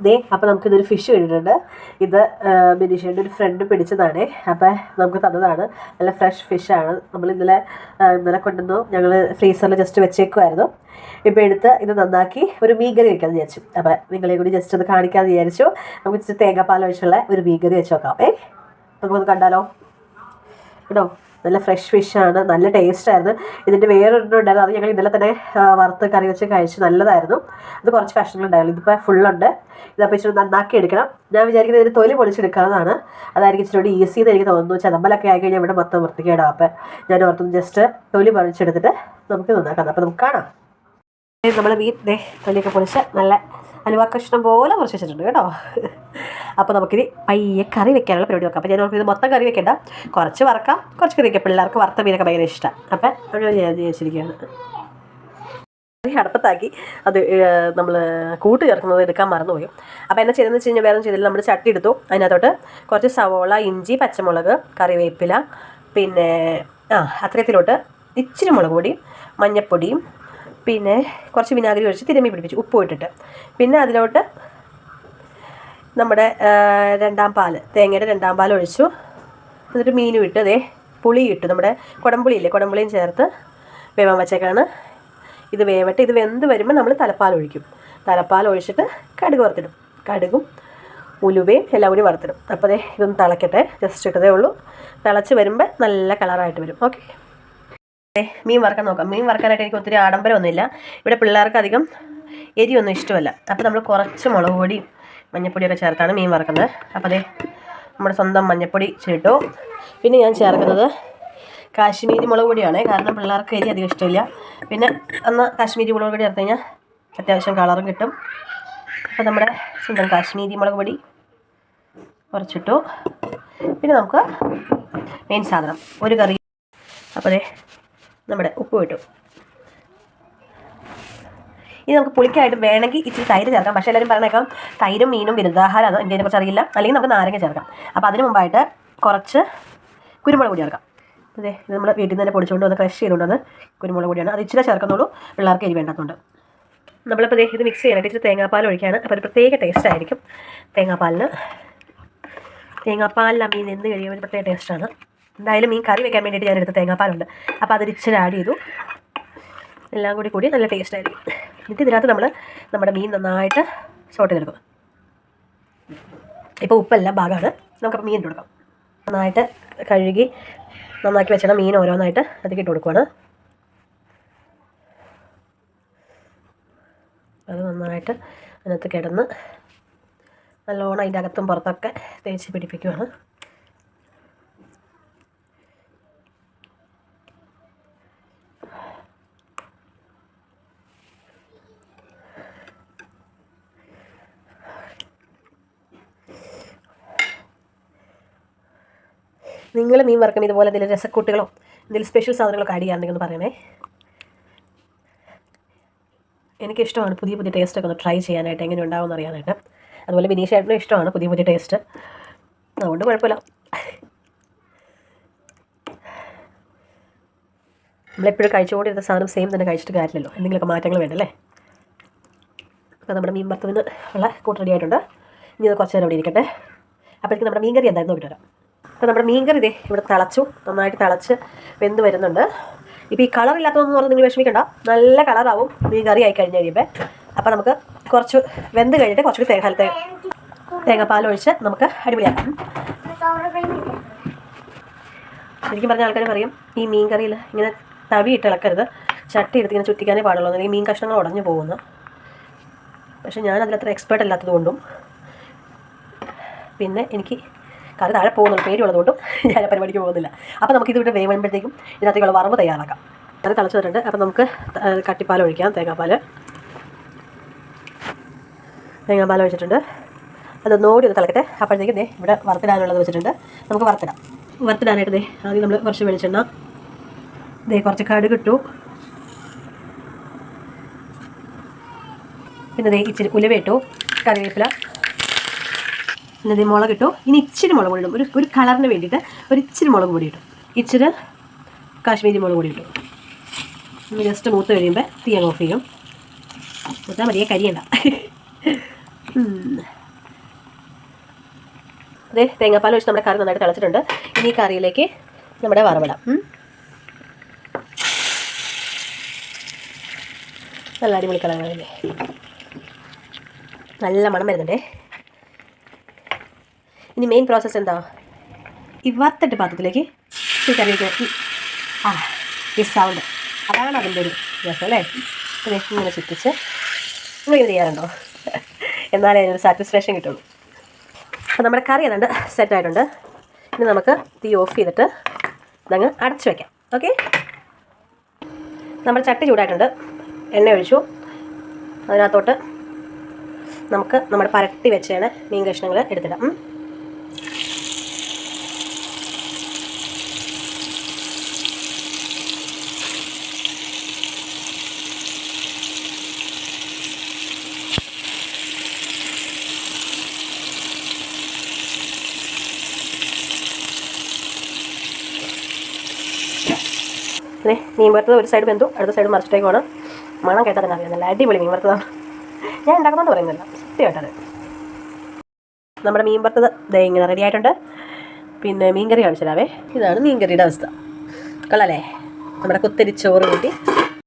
ദേ അപ്പോൾ നമുക്ക് ഇതൊരു ഫിഷ് കിട്ടിയിട്ടുണ്ട് ഇത് ബിനീഷയുടെ ഒരു ഫ്രണ്ട് പിടിച്ചതാണ്. അപ്പോൾ നമുക്ക് തന്നതാണ്. നല്ല ഫ്രഷ് ഫിഷാണ് നമ്മൾ ഇന്നലെ ഇന്നലെ കൊണ്ടുവന്നു. ഞങ്ങൾ ഫ്രീസറിൽ ജസ്റ്റ് വെച്ചേക്കുമായിരുന്നു ഇപ്പോൾ എടുത്ത് ഇത് നന്നാക്കി ഒരു മീൻകറി വെക്കാമെന്ന് വിചാരിച്ചു. അപ്പോൾ നിങ്ങളെ കൂടി ജസ്റ്റ് ഒന്ന് കാണിക്കാമെന്ന് വിചാരിച്ചു. നമുക്ക് ഇച്ചിരി തേങ്ങാപ്പാൽ ഒഴിച്ചുള്ള ഒരു മീൻകറി വെച്ച് നോക്കാം. ഏ? നമുക്കൊന്ന് കണ്ടാലോ? കേട്ടോ നല്ല ഫ്രഷ് ഫിഷാണ് നല്ല ടേസ്റ്റ് ആയിരുന്നു. ഇതിന്റെ വേറൊരെണ്ണം ഉണ്ടായിരുന്നു അത് ഞങ്ങൾ ഇന്നലെ തന്നെ വറുത്ത് കറി വെച്ച് കഴിച്ച് നല്ലതായിരുന്നു. അത് കുറച്ച് കഷ്ണങ്ങളുണ്ടായിരുന്നു ഇതിപ്പോൾ ഫുള്ളുണ്ട് ഇതപ്പോൾ ഇച്ചിരി നന്നാക്കി എടുക്കണം. ഞാൻ വിചാരിക്കുന്നത് ഇതിന് തൊലി പൊളിച്ചെടുക്കാവുന്നതാണ്. അതായിരിക്കും ഇച്ചിരി ഈസി എന്ന് എനിക്ക് തോന്നുന്നു. ചതമ്പലൊക്കെ ആയി കഴിഞ്ഞാൽ ഇവിടെ മൊത്തം വൃത്തികേടാവും അപ്പം ഞാൻ ഓർത്തു ജസ്റ്റ് തൊലി പൊളിച്ചെടുത്തിട്ട് നമുക്ക് നന്നാക്കാം. അപ്പോൾ നമുക്ക് കാണാം. നമ്മൾ മീൻ ദേ തൊലിയൊക്കെ പൊളിച്ച് നല്ല അലുവാക്കഷ്ണം കഷ്ണം പോലെ മുറിച്ച് വെച്ചിട്ടുണ്ട് കേട്ടോ. അപ്പോൾ നമുക്കിനി പയ്യെ കറി വെക്കാനുള്ള പരിപാടി നോക്കാം. അപ്പോൾ ഞാൻ ഇത് മൊത്തം കറി വെക്കേണ്ട. കുറച്ച് വറക്കാം. കുറച്ച് കറി വെക്കാം. പിള്ളേർക്ക് വറുത്ത മീനൊക്കെ ഭയങ്കര ഇഷ്ടമാണ് അപ്പം അങ്ങനെ ഞാൻ വിചാരിച്ചിരിക്കുകയാണ്. അടുപ്പത്താക്കി. അത് നമ്മൾ കൂട്ട് ചേർക്കുന്നത് എടുക്കാൻ മറന്നുപോയി. അപ്പോൾ എന്നാ ചെയ്തതെന്ന് വെച്ച് കഴിഞ്ഞാൽ വേറെ ചെയ്തില്ല. നമ്മൾ ചട്ടി എടുത്തു. അതിനകത്തോട്ട് കുറച്ച് സവോള ഇഞ്ചി പച്ചമുളക് കറിവേപ്പില പിന്നെ ആ അത്രയത്തിലോട്ട് ഇച്ചിരി മുളക് പൊടിയും മഞ്ഞൾപ്പൊടിയും പിന്നെ കുറച്ച് വിനാഗിരി ഒഴിച്ച് തിരുമ്മി പിടിപ്പിച്ചു ഉപ്പ് ഇട്ടിട്ട്. പിന്നെ അതിലോട്ട് നമ്മുടെ രണ്ടാം പാൽ തേങ്ങയുടെ രണ്ടാം പാൽ ഒഴിച്ചു. എന്നിട്ട് മീനും ഇട്ട് അതേ പുളി ഇട്ടു. നമ്മുടെ കുടംപുളി ഇല്ലേ കുടംപുളിയും ചേർത്ത് വേവാൻ വെച്ചേക്കാണ്. ഇത് വേവട്ടെ ഇത് വെന്ത് വരുമ്പോൾ നമ്മൾ തലപ്പാൽ ഒഴിക്കും. തലപ്പാൽ ഒഴിച്ചിട്ട് കടുക് വറുത്തിടും. കടുകും ഉലുവയും എല്ലാം കൂടി വറുത്തിടും. അപ്പോൾ അതേ ഇതൊന്ന് തിളക്കട്ടെ. ജസ്റ്റ് ഇട്ടതേ ഉള്ളൂ. തിളച്ച് വരുമ്പോൾ നല്ല കളറായിട്ട് വരും. ഓക്കെ? മീൻ വറുക്കാൻ നോക്കാം. മീൻ വറുക്കാനായിട്ട് എനിക്ക് ഒത്തിരി ആഡംബരമൊന്നുമില്ല ഇവിടെ പിള്ളേർക്ക് അധികം എരിയൊന്നും ഇഷ്ടമല്ല. അപ്പോൾ നമ്മൾ കുറച്ച് മുളക് പൊടിയും മഞ്ഞൾപ്പൊടിയൊക്കെ ചേർത്താണ് മീൻ വറുക്കുന്നത്. അപ്പോൾ അതെ നമ്മുടെ സ്വന്തം മഞ്ഞൾപ്പൊടി ചേട്ടു പിന്നെ ഞാൻ ചേർക്കുന്നത് കാശ്മീരി മുളക് പൊടിയാണ്. കാരണം പിള്ളേർക്ക് എരി അധികം ഇഷ്ടമില്ല. പിന്നെ അന്ന് കാശ്മീരി മുളക് പൊടി ചേർത്ത് കഴിഞ്ഞാൽ അത്യാവശ്യം കളറും കിട്ടും. അപ്പോൾ നമ്മുടെ സ്വന്തം കാശ്മീരി മുളക് പൊടി കുറച്ചിട്ടു. പിന്നെ നമുക്ക് മെയിൻ സാധനം ഒരു കറി. അപ്പോൾ അതെ നമ്മുടെ ഉപ്പ് ഇട്ടു. ഇനി നമുക്ക് പുളിക്കായിട്ട് വേണമെങ്കിൽ ഇച്ചിരി തൈര് ചേർക്കാം. പക്ഷേ എല്ലാവരും പറഞ്ഞേക്കാം തൈരും മീനും വിരുദ്ധാഹാരമാണ് എനിക്ക് കുറച്ച് അറിയില്ല. അല്ലെങ്കിൽ നമുക്ക് നാരങ്ങ ചേർക്കാം. അപ്പോൾ അതിന് മുമ്പായിട്ട് കുറച്ച് കുരുമുളക് പൊടി ചേർക്കാം. അതെ ഇത് നമ്മൾ വീട്ടിൽ നിന്ന് തന്നെ പൊടിച്ചുകൊണ്ട് വന്ന് ക്രഷ് ചെയ്തുകൊണ്ട് വന്ന് കുരുമുളക് പൊടിയാണ്. അത് ഇച്ചിരി ചേർക്കുന്നുള്ളൂ. പിള്ളേർക്ക് എരി വേണ്ടതുകൊണ്ട് നമ്മളിപ്പോൾ ഇത് മിക്സ് ചെയ്യാനായിട്ട് ഇച്ചിരി തേങ്ങാപ്പാൽ ഒഴിക്കുകയാണ്. അപ്പോൾ ഒരു പ്രത്യേക ടേസ്റ്റ് ആയിരിക്കും തേങ്ങാപ്പാലിന്. തേങ്ങാപ്പാലിൽ മീൻ എന്ത് കഴിയുമ്പോൾ ഒരു പ്രത്യേക ടേസ്റ്റാണ് എന്തായാലും മീൻ കറി വെക്കാൻ വേണ്ടിയിട്ട് ഞാൻ എടുത്ത തേങ്ങാപ്പാലുണ്ട്. അപ്പോൾ അതിൽ ഇച്ചിരി ആഡ് ചെയ്തു. എല്ലാം കൂടി കൂടി നല്ല ടേസ്റ്റ് ആയിരിക്കും. എന്നിട്ട് ഇതിനകത്ത് നമ്മൾ നമ്മുടെ മീൻ നന്നായിട്ട് ഷോട്ട് ചെയ്തെടുക്കും. ഇപ്പോൾ ഉപ്പെല്ലാം ഭാഗമാണ് നമുക്കപ്പോൾ മീൻ കൊടുക്കാം. നന്നായിട്ട് കഴുകി നന്നാക്കി വെച്ചാൽ മീൻ ഓരോന്നായിട്ട് അതിലേക്ക് ഇട്ട് കൊടുക്കുവാണ്. അത് നന്നായിട്ട് അതിനകത്ത് കിടന്ന് നല്ലോണം അതിന്റെ അകത്തും പുറത്തൊക്കെ തേച്ച് പിടിപ്പിക്കുവാണ്. നിങ്ങൾ മീൻ വറക്കണം ഇതുപോലെ എന്തെങ്കിലും രസക്കൂട്ടുകളോ എന്തെങ്കിലും സ്പെഷ്യൽ സാധനങ്ങളൊക്കെ ആഡ് ചെയ്യാറുണ്ടെങ്കിൽ ഒന്ന് പറയണേ. എനിക്കിഷ്ടമാണ് പുതിയ പുതിയ ടേസ്റ്റൊക്കെ ഒന്ന് ട്രൈ ചെയ്യാനായിട്ട് എങ്ങനെ ഉണ്ടാവുമെന്ന് അറിയാനായിട്ട്. അതുപോലെ ബിനീഷ് ആയിട്ടും ഇഷ്ടമാണ് പുതിയ പുതിയ ടേസ്റ്റ് അതുകൊണ്ട് കുഴപ്പമില്ല. നമ്മളെപ്പോഴും കഴിച്ചുകൊണ്ടിരുന്ന സാധനം സെയിം തന്നെ കഴിച്ചിട്ട് കാര്യമില്ലല്ലോ. എന്തെങ്കിലുമൊക്കെ മാറ്റങ്ങൾ വേണ്ടല്ലേ അപ്പോൾ നമ്മുടെ മീൻ വറുത്തതിന് ഉള്ള കൂട്ട് റെഡി ആയിട്ടുണ്ട്. ഇനി അത് കുറച്ച് നേരം ഇവിടെ ഇരിക്കട്ടെ. അപ്പോഴേക്കും നമ്മുടെ മീൻകറി എന്തായിരുന്നു നോക്കിയിട്ട് വരാം. അപ്പോൾ നമ്മുടെ മീൻകറി ഇതേ ഇവിടെ തിളച്ചു നന്നായിട്ട് തിളച്ച് വെന്ത് വരുന്നുണ്ട്. ഇപ്പോൾ ഈ കളർ ഇല്ലാത്തതെന്ന് പറഞ്ഞാൽ നിങ്ങൾ വിഷമിക്കണ്ട. നല്ല കളറാവും മീൻ കറി ആയി കഴിഞ്ഞ് കഴിയുമ്പോൾ അപ്പോൾ നമുക്ക് കുറച്ച് വെന്ത് കഴിഞ്ഞിട്ട് കുറച്ചുകൂടി തേങ്ങ തേങ്ങാപ്പാൽ ഒഴിച്ച് നമുക്ക് അടിപൊളിയാക്കാം. ശരിക്കും പറഞ്ഞ ആൾക്കാർ പറയും ഈ മീൻ കറിയിൽ ഇങ്ങനെ തവി ഇട്ട് ഇളക്കരുത്. ചട്ടി എടുത്ത് ഇങ്ങനെ ചുറ്റിക്കാനേ പാടുള്ളൂ. അല്ലെങ്കിൽ മീൻ കഷ്ണങ്ങൾ ഉടഞ്ഞു പോകുന്നു. പക്ഷെ ഞാൻ അതിലത്ര എക്സ്പേർട്ട് അല്ലാത്തത് കൊണ്ടും പിന്നെ എനിക്ക് കറി താഴെ പോകുന്നത് പേടിയുള്ളതുകൊണ്ടും ഞാൻ പരിപാടിക്ക് പോകുന്നില്ല. അപ്പോൾ നമുക്ക് ഇതിവിടെ വേവുമ്പോഴത്തേക്കും ഇതിനകത്തേക്കുള്ള വറവ് തയ്യാറാക്കാം. അത് തിളച്ച് വന്നിട്ടുണ്ട് അപ്പോൾ നമുക്ക് കട്ടിപ്പാൽ ഒഴിക്കാം തേങ്ങാപ്പാൽ. തേങ്ങാപ്പാൽ ഒഴിച്ചിട്ടുണ്ട്. അതൊന്നുകൂടി ഒന്ന് തിളക്കട്ടെ. അപ്പോഴത്തേക്കും ദേ ഇവിടെ വറുത്തിടാനുള്ളത് വെച്ചിട്ടുണ്ട്. നമുക്ക് വറുത്തിടാം. വറുത്തിടാനായിട്ട് ദേ ആദ്യം നമ്മൾ കുറച്ച് വെളിച്ചെണ്ണ ദേ കുറച്ച് കടുക് ഇട്ടു. പിന്നെ ദേ ഇച്ചിരി ഉലുവ ഇട്ടു കറിവേപ്പില പിന്നെ ദേ മുളക് ഇട്ടു. ഇനി ഇച്ചിരി മുളക് ഇടും. ഒരു ഒരു കളറിന് വേണ്ടിയിട്ട് ഒരു ഇച്ചിരി മുളക് പൊടി ഇട്ടു ഇച്ചിരി കാശ്മീരി മുളക് പൊടി ഇട്ടു ജസ്റ്റ് മൂത്ത് കഴിയുമ്പോൾ തീ അങ്ങ് ഓഫ് ചെയ്യും. മൂത്താൽ മതിയെ കരിയണ്ട. അതെ തേങ്ങാപ്പാൽ ഒഴിച്ച് നമ്മുടെ കറി നന്നായിട്ട് തിളച്ചിട്ടുണ്ട്. ഇനി ഈ കറിയിലേക്ക് നമ്മുടെ വറവിടാം. നല്ല അടിപൊളി കളറാണല്ലേ നല്ല മണം വരുന്നുണ്ടേ. ഇനി മെയിൻ പ്രോസസ്സ് എന്താ? ഈ വറുത്തിട്ട് പാത്രത്തിലേക്ക് ഈ ആ ഈ സൗണ്ട് അതാണ് അതിന്റെ ഒരു രസം അല്ലേ? പിന്നെ ഇങ്ങനെ ചുറ്റിച്ച് നിങ്ങൾ ഇത് ചെയ്യാറുണ്ടോ? എന്നാലേ അതിനൊരു സാറ്റിസ്ഫാക്ഷൻ കിട്ടുള്ളൂ. അപ്പോൾ നമ്മുടെ കറി ഏതാണ്ട് സെറ്റായിട്ടുണ്ട് ഇനി നമുക്ക് തീ ഓഫ് ചെയ്തിട്ട് ഇതങ്ങ് അടച്ചു വയ്ക്കാം ഓക്കെ നമ്മുടെ ചട്ടി ചൂടായിട്ടുണ്ട്. എണ്ണ ഒഴിച്ചു. അതിനകത്തോട്ട് നമുക്ക് നമ്മുടെ പരട്ടി വെച്ചാണ് മീൻ കഷ്ണങ്ങൾ എടുത്തിടാം. ഉം. മീൻ വറുത്തത് ഒരു സൈഡ് വെന്തു അടുത്ത സൈഡ് മറിച്ചിട്ടേക്കാണ് മണം കേട്ടാൽ തന്നെ അറിയാം. നല്ല അടിപൊളി മീൻ വറുത്തതാണ്. ഞാൻ ഉണ്ടാക്കുന്നതെന്ന് പറയുന്നില്ല. സത്യമായിട്ടത്. നമ്മുടെ മീൻ വറുത്തത് ദേ ഇങ്ങനെ റെഡി ആയിട്ടുണ്ട്. പിന്നെ മീൻകറി കാണിച്ചു തരാവേ. ഇതാണ് മീൻകറിയുടെ അവസ്ഥ. കൊള്ളാലേ. നമ്മുടെ കുത്തരി ചോറ് കൂട്ടി